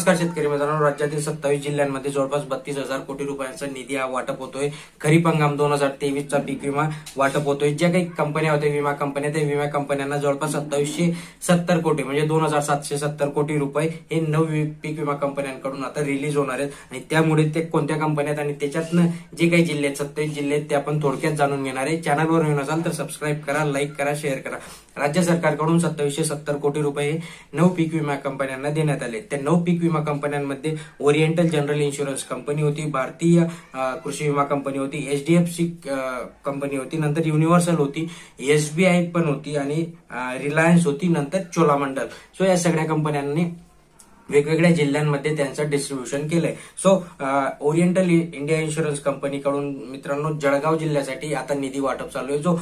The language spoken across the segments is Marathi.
नमस्कार शेतकरी मित्रांनो राज्यातील सत्तावीस जिल्ह्यांमध्ये जवळपास बत्तीस हजार कोटी रुपयांचा निधी हा वाटप होतोय. खरीप हंगाम दोन हजार तेवीसचा पीक विमा वाटप होतोय. ज्या काही कंपन्या होत्या विमा कंपन्या त्या विमा कंपन्यांना जवळपास सत्तावीसशे सत्तर कोटी म्हणजे दोन हजार सातशे सत्तर कोटी रुपये हे नऊ पीक विमा कंपन्यांकडून आता रिलीज होणार आहेत. आणि त्यामुळे ते कोणत्या कंपन्यात आणि त्याच्यातनं जे काही जिल्हे आहेत सत्तावीस जिल्हे आहेत ते आपण थोडक्यात जाणून घेणार आहे. चॅनलवर येऊन असाल तर सबस्क्राईब करा लाईक करा शेअर करा. राज्य सरकारकडून सत्तावीसशे सत्तर कोटी रुपये नऊ पीक विमा कंपन्यांना देण्यात आले. त्या नऊ पीक विमा कंपन्यांमध्ये ओरिएंटल जनरल इन्शुरन्स कंपनी होती भारतीय कृषी विमा कंपनी होती एचडीएफसी कंपनी होती नंतर युनिव्हर्सल होती एसबीआय पण होती आणि रिलायन्स होती नंतर चोलामंडल सो या सगळ्या कंपन्यांनी वेगवेगळ्या जिल्ह्यांमध्ये त्यांचं डिस्ट्रीब्युशन केलंय. सो ओरिएंटल इंडिया इन्शुरन्स कंपनीकडून मित्रांनो जळगाव जिल्ह्यासाठी आता निधी वाटप चालू आहे. जो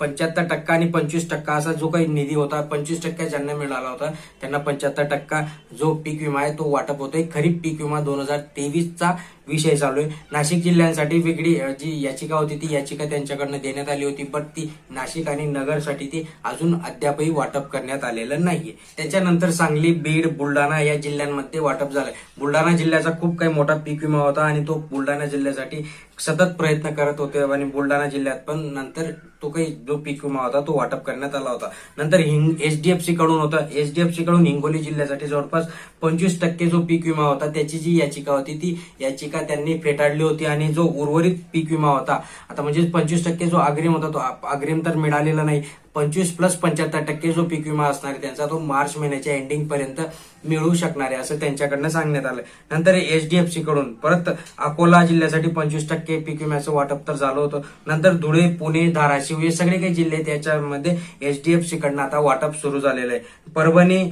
पंच्याहत्तर टक्का आणि पंचवीस टक्का असा जो काही निधी होता पंचवीस टक्का ज्यांना मिळाला होता त्यांना पंच्याहत्तर टक्का जो पीक विमा आहे तो वाटप होतोय. खरीप पीक विमा दोन हजार तेवीसचा विषय चालू आहे. नाशिक जिल्ह्यांसाठी वेगळी जी याचिका होती ती याचिका त्यांच्याकडनं देण्यात आली होती पण ती नाशिक आणि नगरसाठी ती अजून अद्यापही वाटप करण्यात आलेलं नाहीये. त्याच्यानंतर सांगली बीड बुलढाणा या जिल्ह्यांमध्ये वाटप झालंय. बुलढाणा जिल्ह्याचा खूप काही मोठा पीक विमा होता आणि तो बुलढाणा जिल्ह्यासाठी सतत प्रयत्न करत होते आणि बुलढाणा जिल्ह्यात पण नंतर तो काही जो पीक विमा होता तो वाटप करण्यात आला होता. नंतर एचडीएफसी कडून होता. एचडीएफसी कडून हिंगोली जिल्ह्यासाठी जवळपास पंचवीस टक्के जो पीक विमा होता त्याची जी याचिका होती ती याचिका त्यांनी फेटाळली होती आणि जो उर्वरित पीक विमा होता आता म्हणजे पंचवीस टक्के जो अग्रिम होता तो अग्रिम तर मिळालेला नाही. पंचवीस प्लस पंच्याहत्तर टक्के जो पीक विमा असणार आहे त्यांचा तो मार्च महिन्याच्या एंडिंग पर्यंत मिळू शकणार आहे असं त्यांच्याकडनं सांगण्यात आलं नंतर एचडीएफसी कडून परत अकोला जिल्ह्यासाठी पंचवीस टक्के पीक विम्याचं वाटप तर झालं होतं. नंतर धुळे पुणे धाराशिव हे सगळे काही जिल्हे आहेत एचडीएफसी कडनं आता वाटप सुरू झालेलं आहे. परभणी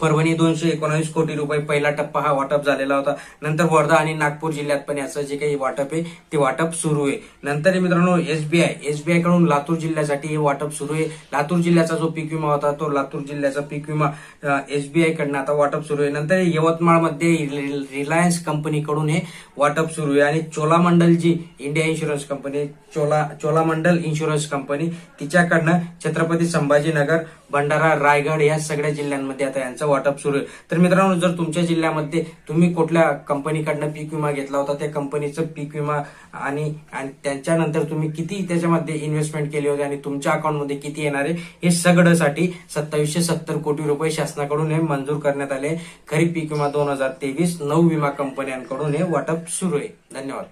परभणी दोनशे एकोणावीस कोटी रुपये पहिला टप्पा हा वाटप झालेला होता. नंतर वर्धा आणि नागपूर जिल्ह्यात पण याचं जे काही वाटप आहे ते वाटप सुरू आहे. नंतर मित्रांनो एसबीआय एसबीआयकडून लातूर जिल्ह्यासाठी हे वाटप सुरू आहे. लातूर जिल्ह्याचा जो पीक विमा होता तो लातूर जिल्ह्याचा पीक विमा एसबीआय कडनं आता वाटप सुरू आहे. नंतर यवतमाळमध्ये रिलायन्स कंपनीकडून हे वाटप सुरू आहे. आणि चोलामंडल जी India insurance company Chola Cholamandal insurance company तिच्याकडनं Chhatrapati Sambhajinagar Bhandara Raigad या सगळ्या जिल्ह्यांमध्ये आता यांचं वाटप सुरू आहे. तर मित्रांनो जर तुमच्या जिल्ह्यामध्ये तुम्ही कुठल्या कंपनीकडनं पीक विमा घेतला होता त्या कंपनीचं पीक विमा आणि आणि त्यांच्यानंतर तुम्ही किती त्याच्यामध्ये इन्व्हेस्टमेंट केली होती आणि तुमच्या अकाउंटमध्ये किती येणार आहे हे सगळ्यासाठी सत्तावीसशे सत्तर कोटी रुपये शासनाकडून हे मंजूर करण्यात आले. खरीप पीक विमा दोन हजार तेवीस नऊ विमा कंपन्यांकडून हे वाटप सुरू आहे. धन्यवाद.